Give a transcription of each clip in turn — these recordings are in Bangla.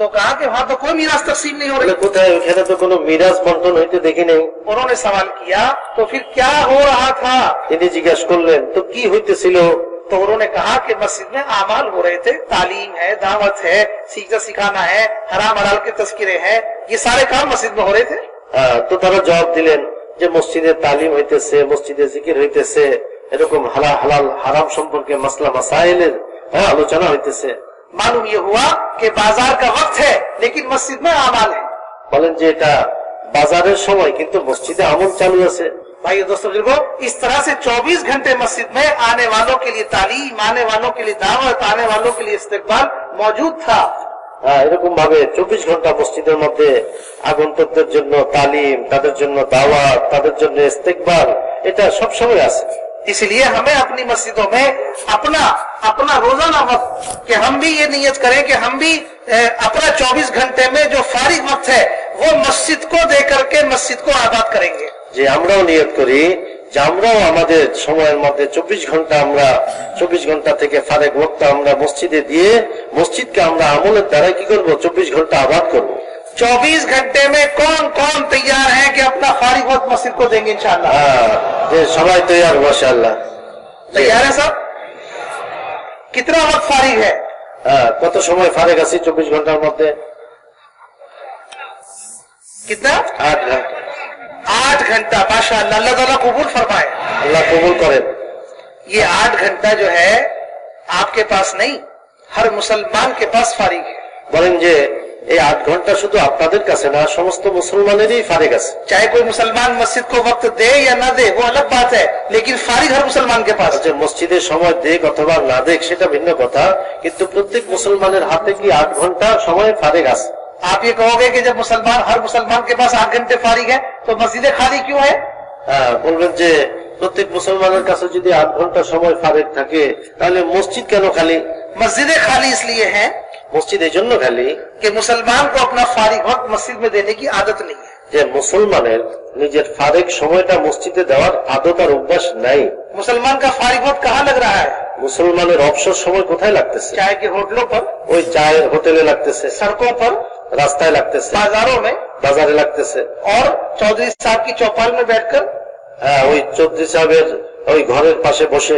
तो कहा कि वहां तो कोई मीरास तकसीम नहीं हो বলে रही কোথায় ওখানে তো কোনো মিরাজ বন্টন হইতে দেখি নেই उन्होंने सवाल किया तो फिर क्या हो रहा था তিনি জিজ্ঞাসা করলেন তো কি হইতেছিল तो उन्होंने कहा कि मस्जिद में आमाल हो रहे थे तालीम है दावत है सीखना सिखाना है हराम हलाल के तस्करे हैं ये सारे काम मस्जिद में हो रहे थे আহ, তো তারা জবাব দিলেন যে মসজিদে তালিম হইতেছে মসজিদে জিকির হইতেছে এরকম হালাল হালাল হারাম সম্পর্কে মাসলা মাসাইলের হ্যাঁ, আলোচনা হইতেছে मालूम ये हुआ कि बाजार का वक्त है लेकिन मस्जिद में आमाल है বলেন যে এটা বাজারের সময় কিন্তু মসজিদে আমল চালু আছে भाई दोस्तों बुजुर्गो इस तरह से 24 घंटे मस्जिद में आने वालों के लिए तालीम आने वालों के लिए दावत आने वालों के लिए इस्तेकबाल मौजूद था হ্যাঁ, এরকম ভাবে চব্বিশ ঘন্টা মসজিদের মধ্যে আগন্তুকদের জন্য তালিম তাদের জন্য দাওয়াত তাদের জন্য ইস্তেকবার এটা সবসময় আছে इसलिए हमें अपनी मस्जिदों में अपना अपना रोजाना वक्त कि हम भी ये नियत करें कि हम भी ए, अपना 24 घंटे में जो फारिग वक्त है वो मस्जिद को दे करके मस्जिद को आबाद करेंगे যে আমরাও নিয়ত করি যে আমরাও আমাদের সময়ের মধ্যে চব্বিশ ঘন্টা আমরা চব্বিশ ঘন্টা থেকে ফারেক ওয়াক্ত আমরা মসজিদে দিয়ে মসজিদকে আমরা আমলের দ্বারা কি করব চব্বিশ ঘন্টা আবাদ করব 24 घंटे में कौन कौन तैयार है कि अपना फारिग वक्त मस्जिद को देंगे इंशाल्लाह হ্যাঁ, যে সবাই তৈয়ার মাশাআল্লাহ तैयार है सब कितना वक्त फारिग है হ্যাঁ, কত সময় ফারেক আছি চব্বিশ ঘন্টার মধ্যে कितना আট ঘন্টা आठ घंटा माशा अल्लाह ताला कबूल फरमाए আল্লাহ কবুল করেন ये आठ घंटा जो है आपके पास नहीं हर मुसलमान के पास फारिग है বলেন যে এই আট ঘন্টা শুধু আপনাদের কাছে না সমস্ত মুসলমানেরই ফারেক আছে चाहे कोई मुसलमान मस्जिद को वक्त दे या ना दे वो अलग बात है लेकिन फारिग हर मुसलमान के पास है যে মসজিদের সময় দেখ অথবা না দেখ সেটা ভিন্ন কথা কিন্তু প্রত্যেক মুসলমানের হাতে কি আট ঘন্টা সময় ফারেক আছে आप ये कहोगे कि जब मुसलमान हर मुसलमान के पास आठ घंटे फारिग है तो मस्जिदें खाली क्यों है হ্যাঁ, বলবেন যে প্রত্যেক মুসলমানের কাছে যদি আট ঘন্টা সময় ফারেক থাকে তাহলে মসজিদ কেন খালি मस्जिदें खाली इसलिए हैं মসজিদের জন্য ভ্যালি कि मुसलमान को अपना फारिग वक्त मस्जिद में देने की आदत যে মুসলমানের নিজের ফারেক সময়টা মসজিদে দেওয়ার আদত আর অভ্যাস নাই। মুসলমান কা ফারিক वक्त কাহা লাগ রা है? মুসলমানের অবসর সময় কোথায় লাগতেছে? চায় কি হোটেল পর ওই চায়ের হোটেলে লাগতেছে। সড়কো পর রাস্তায় লাগতেছে। বাজারো মে বাজারে লাগতেছে। আর চৌধুরী সাহেব কি চৌপাল মে बैठकर হ্যাঁ ওই চৌধুরী সাহেবের ওই ঘরের পাশে বসে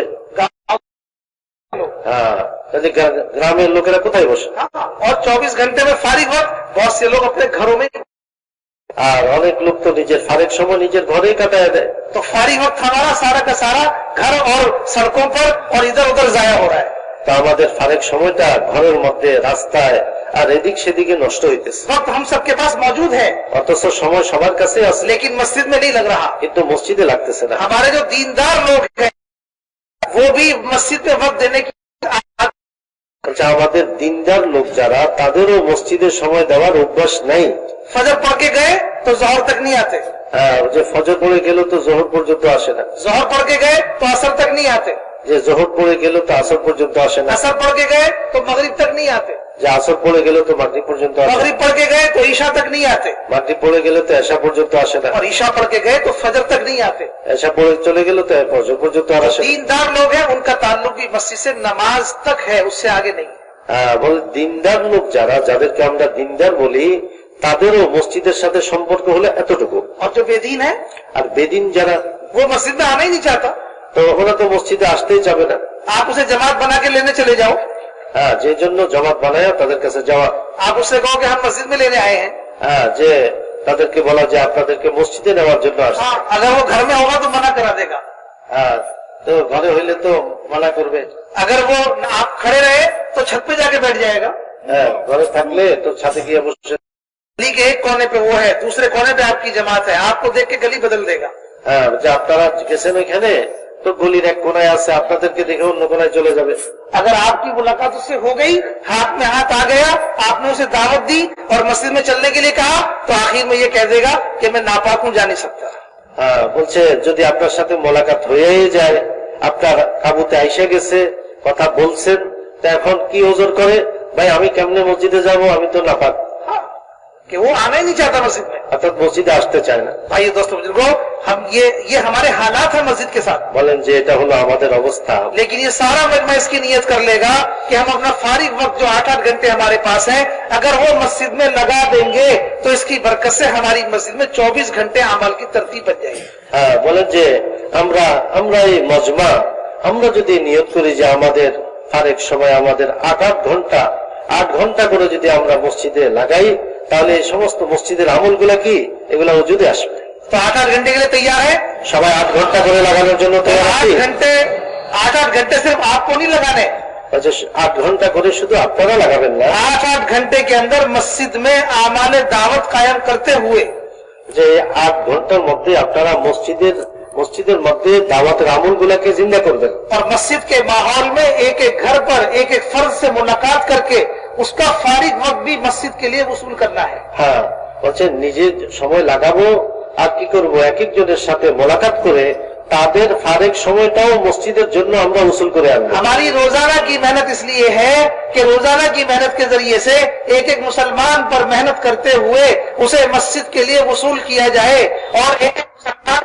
के लोग। হ্যাঁ তাহলে গ্রা- গ্রামের লোকেরা কোথায় বসে हाँ, और 24 घंटे में फारिग वक्त बहुत से लोग अपने घरों में আর অনেক লোক তো নিজের ফারেক সময় নিজের ঘরেই কাটায় দেয় तो फारिग वक्त हमारा सारा का सारा घर और सड़कों पर और इधर उधर जाया हो रहा है তা আমাদের ফারেক সময়টা ঘরের মধ্যে রাস্তায় আর এদিক সেদিকে নষ্ট হইতেছে वक्त हम सबके पास मौजूद है অথচ সময় সবার কাছে আছে लेकिन मस्जिद में नहीं लग रहा কিন্তু মসজিদে লাগতেছে না हमारे जो दीनदार लोग हैं वो भी मस्जिद में वक्त देने की আচ্ছা আমাদের দিনদার লোক যারা তাদেরও মসজিদে সময় দেওয়ার অভ্যাস নেই। ফজর পাকে গয়ে তো জহর তাক নিয়ে আতে। হ্যাঁ যে ফজর পড়ে গেল তো জহর পর্যন্ত আসে না। জহর পাকে গায়ে তো আসর তাক নিয়ে আতে। যে জোহর পড়ে গেল তো আসর পর্যন্ত আসে না। আসর পড়কে গেয়ে তো মগরিব তক নেই আতে। যে আসর পড়ে গেল তো মাগরিব পর্যন্ত আসে মগরিব পড়কে গেয়ে তো ঈশা তক নেই আতে। মাগরিব পড়ে গেল তো এশা পর্যন্ত আসে না। আর ঈশা পড়কে গেয়ে তো ফজর তক নেই আতে। এশা পড়ে চলে গেল তো ফজর পর্যন্ত আর আসে দিনদার লোক হ্যায় উনকা তাল্লুক ভি মসজিদ সে নামাজ তক হ্যায় উসসে আগে নেই। হ্যাঁ, বল দিনদার লোক যারা যাদেরকে আমরা দিনদার বলি তাদেরও মসজিদের সাথে সম্পর্ক হলো এতটুকু। আর বেদিন হ্যায় আর বেদিন যারা ও মসজিদ মে আনাই নেই চাহতা তো ওরা তো মসজিদে আসতেই যাবে না आप उसे जमात बना के लेने चले जाओ হ্যাঁ যে জন্য জমাত বানায় তাদের কাছে যাওয়া आप उससे कहो कि हम मस्जिद में लेने आए हैं হ্যাঁ যে তাদেরকে বলা যে আপনাদেরকে মসজিদে নেওয়ার জন্য আসছে हाँ अगर वो घर में होगा तो मना करा देगा হ্যাঁ তো ঘরে হইলে তো মানা করবে अगर वो आप खड़े रहे तो छत पे जाके बैठ जाएगा হ্যাঁ ঘরে থাকলে তো ছাদে গিয়ে বসে गली के एक कोने पे वो है दूसरे कोने पे आपकी जमात है आपको देख के गली बदल देगा হ্যাঁ যে আপনারা গেছেন ওইখানে তো গলির এক কোনায় আছে আপনাদেরকে দেখে অন্য কোনায় চলে যাবে अगर आपकी मुलाकात उससे हो गई हाथ में हाथ आ गया आपने उसे दावत दी और मस्जिद में चलने के लिए कहा तो आखिर में ये कह देगा कि मैं नापाक हूं जा नहीं सकता হ্যাঁ বলছে যদি আপনার সাথে মোলাকাত হয়েই যায় আপনার কাবুতে আইসা গেছে কথা বলছেন তা এখন কি ওজোর করে ভাই আমি কেমনে মসজিদে যাব আমি তো নাপাক हाँ, कि वो आना ही नहीं चाहता मस्जिद में অর্থাৎ মসজিদে আসতে চায় না भाई दोस्तों बुजुर्गो हम ये ये हमारे हालात है मस्जिद के साथ বলেন যে এটা হলো আমাদের অবস্থা लेकिन ये सारा मजमा इसकी नियत कर लेगा कि हम अपना फारिग वक्त जो आठ आठ घंटे हमारे पास है अगर वो मस्जिद में लगा देंगे तो इसकी बरकत से हमारी मस्जिद में 24 घंटे अमल की तरतीब बन जाएगी হ্যাঁ বলেন যে আমরা আমরা এই মজমা আমরা যদি নিয়ত করি যে আমাদের আরেক সময় আমাদের আট আট ঘন্টা আট ঘন্টা করে যদি আমরা মসজিদে লাগাই তাহলে এই সমস্ত মসজিদের আমলগুলা কি? এগুলা অজুদে আসবে। তো আট আট ঘণ্টা গেলে তৈরি হ্যাঁ? সবাই আট ঘণ্টা করে লাগানোর জন্য আট আট আট সিফ আপকো লাগানে আচ্ছা, আট ঘণ্টা করে শুধু আপনারা লাগাবেন না? আট আট ঘণ্টা মসজিদ মে আমালে দাওয়াত কায়েম করতে হুয়ে। যে আট ঘণ্টার মধ্যে আপনারা মসজিদের মসজিদের মধ্যে দাওয়াতের আমল গুলাকে জিন্দা করবেন। মসজিদ কে মাহল মে এক ঘর পর এক এক ফর্জ সে মুলাকাত করকে उसका फारिग वक्त भी मस्जिद के लिए वसूल करना है হ্যাঁ বলছে নিজে সময় লাগাবো আর কি করব এক একজনের সাথে মোলাকাত করে তাদের ফারেক সময়টাও মসজিদের জন্য আমরা উসুল করে আনবো हमारी रोजाना की मेहनत इसलिए है कि रोजाना की मेहनत के जरिए से एक एक मुसलमान पर मेहनत करते हुए उसे मस्जिद के लिए वसूल किया जाए और एक एक मुसलमान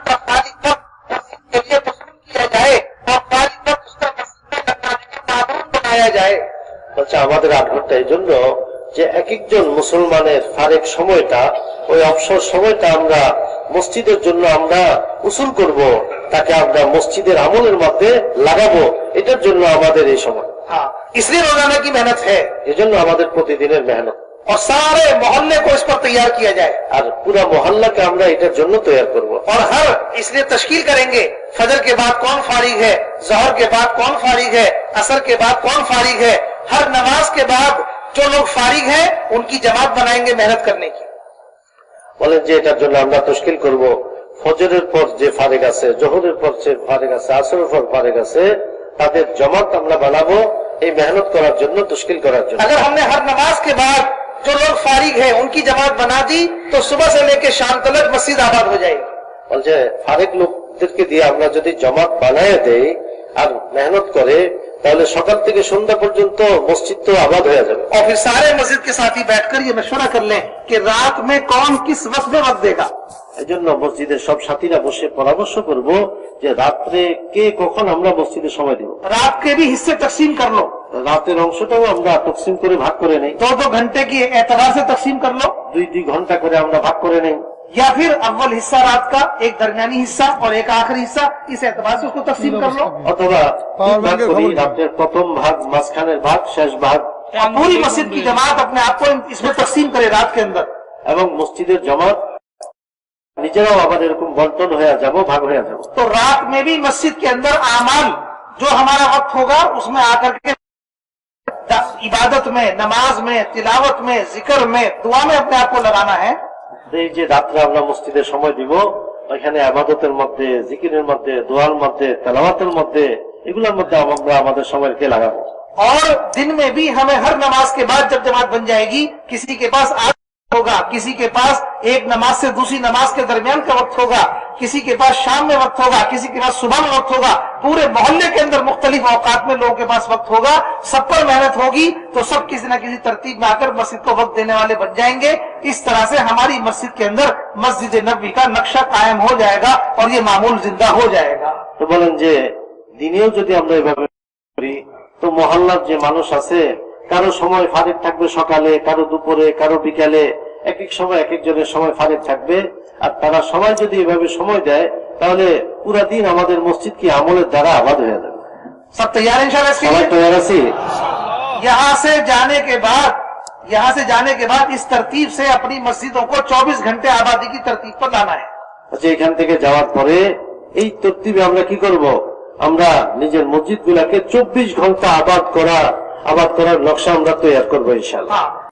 আমাদের আট ঘন্টা এই জন্য যে এক একজন মুসলমানের ফারেক সময়টা ওই অবসর সময়টা আমরা মসজিদের জন্য আমরা উসুল করব তাকে আমরা মসজিদের আমলের মধ্যে লাগাবো এটার জন্য আমাদের এই সময় हाँ इसलिए रोजाना की मेहनत है এজন্য আমাদের প্রতিদিনের মেহনত और सारे मोहल्ले को इस पर तैयार किया जाए আর পুরা মহল্লাকে আমরা এটার জন্য তৈরি করব और हर इसलिए तश्कील करेंगे फजर के बाद कौन फारिग है जहर के बाद कौन फारिग है असर के बाद कौन फारिग है हर नमाज के बाद जो लोग फारिग हैं उनकी जमात बनाएंगे मेहनत करने की বলেন যে এটার জন্য আমরা তশকিল করব ফজরের পর যে ফারেক আছে জোহরের পর যে ফারেক আছে আসরের পর ফারেক আছে তাদের জমাত আমরা বানাবো এই মেহনত করার জন্য তশকিল করার জন্য अगर हमने हर नमाज के बाद जो लोग फारिग हैं उनकी जमात बना दी तो सुबह से लेकर शाम तक मस्जिद आबाद हो जाएगी বলছে ফারেক লোকদেরকে দিয়ে আমরা যদি জমাত বানায় দেই আর মেহনত করে তাহলে সকাল থেকে সন্ধ্যা পর্যন্ত মসজিদ তো আবাদ হয়ে যাবে और फिर सारे मस्जिद के साथी बैठकर ये मशवरा कर लें कि रात में कौन किस वक्त में वक्त देगा এই জন্য মসজিদের সব সাথীরা বসে পরামর্শ করব যে রাত্রে কে কখন আমরা মসজিদে সময় দিব रात के भी हिस्से तकसीम कर लो রাতের অংশটাও আমরা তকসিম করে ভাগ করে নেই दो दो घंटे की एतबार से तकसीम कर लो দুই দুই ঘন্টা করে আমরা ভাগ করে নেই या फिर अव्वल हिस्सा रात का एक दरमियानी हिस्सा और एक आखिरी हिस्सा इस एतबार से उसको तकसीम कर लो অথবা পাওয়ার তিন ভাগ ব্যাংকের করি খবর কি? রাতের প্রথম ভাগ মাঝখানের ভাগ শেষ ভাগ और पूरी मस्जिद की जमात अपने आप को इसमें तकसीम करे रात के अंदर এবং মসজিদের जमात নিজেরাও আবার এরকম বন্টন হয়ে যাব ভাগ হয়ে যাব तो रात में भी मस्जिद के अंदर आमाल जो हमारा वक्त होगा उसमें आकर के इबादत में नमाज में तिलावत में जिक्र में दुआ में अपने आप को लगाना है এই যে রাত্রে আমরা মসজিদে সময় দিব ওইখানে আবাদতের মধ্যে জিকিরের মধ্যে দোয়ার মধ্যে তেলাওয়াতের মধ্যে এগুলোর মধ্যে আমরা আমাদের সময়কে লাগাবো और दिन में भी हमें हर नमाज के बाद जब जमात बन जाएगी किसी के पास आज होगा किसी के पास एक नमाज से दूसरी नमाज के दरमियान का वक्त होगा किसी के पास शाम में वक्त होगा किसी के पास सुबह में वक्त होगा पूरे मोहल्ले के अंदर मुख्तलिफ औकात में लोगों के पास वक्त होगा सब पर मेहनत होगी तो सब किसी न किसी तरतीब में आकर मस्जिद को वक्त देने वाले बन जाएंगे इस तरह से हमारी मस्जिद के अंदर मस्जिद नबी का नक्शा कायम हो जाएगा और ये मामूल जिंदा हो जाएगा তো বলেন যে দিনেও যদি আমরা এভাবে করি তো মহল্লার যে মানুষ আছে কারো সময় ফারেক থাকবে সকালে কারো দুপুরে কারো বিকালে এক এক সময় এক একজনের সময় ফারেক থাকবে আর তারা সবাই যদি এভাবে সময় দেয় তাহলে পুরা দিন আমাদের মসজিদ কি আমলের দ্বারা আবাদ হয়ে যাবে सब तैयार इंशाल्लाह इसके সবাই लिए তৈরি আছি यहाँ से जाने के बाद यहाँ से जाने के बाद इस तरतीब से अपनी मस्जिदों को 24 घंटे आबादी की तरतीब पर लाना है যে এখান থেকে যাওয়ার পরে এই তরতিবে আমরা কি করব আমরা নিজের মসজিদ গুলাকে চব্বিশ ঘন্টা আবাদ করা আবাদ করার নকশা আমরা তৈরি করবো ইনশাল্লাহ हाँ